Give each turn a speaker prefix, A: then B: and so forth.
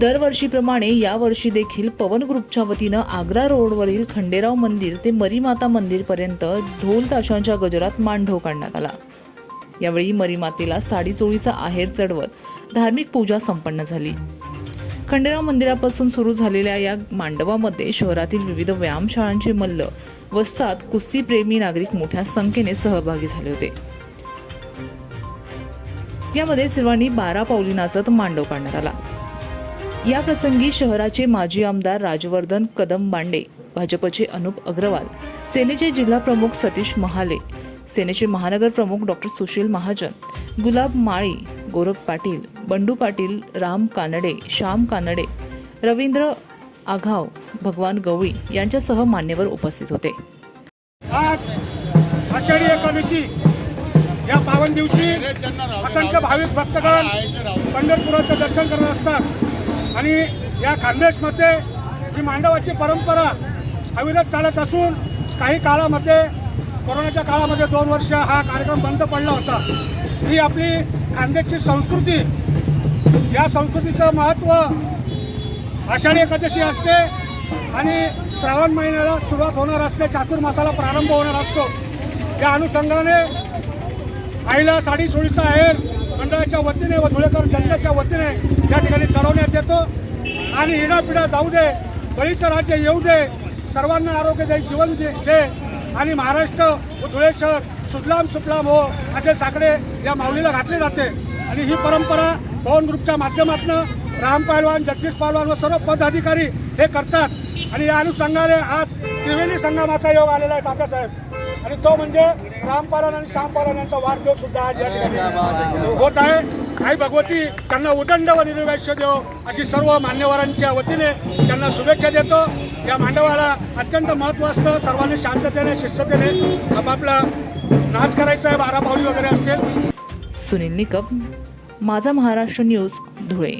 A: दरवर्षीप्रमाणे यावर्षी देखील पवन ग्रुपच्या वतीनं आग्रा रोडवरील खंडेराव मंदिर ते मरीमाता मंदिरपर्यंत ढोल ताशांच्या गजरात मांडव काढण्यात आला. यावेळी मरीमातेला साडी चोळीचा आहेर चढवत धार्मिक पूजा संपन्न झाली. खंडेराव मंदिरापासून सुरू झालेल्या या मांडवामध्ये शहरातील विविध व्यायामशाळांचे मल्ल वस्तात कुस्तीप्रेमी नागरिक मोठ्या संख्येने सहभागी झाले होते. यामध्ये सर्वांनी बारा पावली नाचत मांडव काढण्यात आला. या प्रसंगी शहराचे माजी आमदार राजवर्धन कदम बांडे भाजपचे अनुप अग्रवाल सेनेचे जिल्हा प्रमुख सतीश महाले सेनेचे महानगर प्रमुख डॉक्टर सुशील महाजन गुलाब माळी गोरख पाटील बंडू पाटील राम कानडे श्याम कानडे रवींद्र आघाव भगवान गवळी यांच्यासह मान्यवर उपस्थित होते.
B: आज आषाढी एकादशी या पावन दिवशी असंख्य भाविक भक्तगण पंढरपुराचं दर्शन करत असतात. आणि या खानदेशमध्ये ही मांडवाची परंपरा अविरत चालत असून काही काळामध्ये कोरोनाच्या काळामध्ये दोन वर्ष हा कार्यक्रम बंद पडला होता. ही आपली खानदेशची संस्कृती या संस्कृतीचं महत्त्व आषाढी एकादशी असते आणि श्रावण महिन्याला सुरुवात होणार असते चातुर्मासाला प्रारंभ होणार असतो. या अनुषंगाने आईला साडी चोळीचा आहेर मंडळाच्या वतीने व धुळेकर जनतेच्या वतीने या ठिकाणी चढवण्यात येतो. आणि इडापिडा जाऊ दे बळीचं राज्य येऊ दे सर्वांना आरोग्य दे जीवन दे दे. आणि महाराष्ट्र व धुळे शहर सुजलाम सुफलाम हो असे साकडे या माऊलीला घातले जाते. आणि ही परंपरा पवन ग्रुपच्या माध्यमातून राम पहलवान जगदीश पहलवान व सर्व पदाधिकारी हे करतात. आणि या अनुषंगाने आज त्रिवेणी संगमाचा योग आलेला आहे काकासाहेब आणि तो म्हणजे रामपालन आणि श्यामपालन यांचा वाढदिवस सुद्धा आज या ठिकाणी होत आहे. आई भगवती त्यांना उदंड व निर्वायुष्य देव अशी सर्व मान्यवरांच्या वतीने त्यांना शुभेच्छा देतो. या मांडवाला अत्यंत महत्त्व असतं. सर्वांनी शांततेने शिस्ततेने आपापला नाच करायचा आहे. बारा पावली वगैरे असतील.
A: सुनील निकम माझा महाराष्ट्र न्यूज धुळे.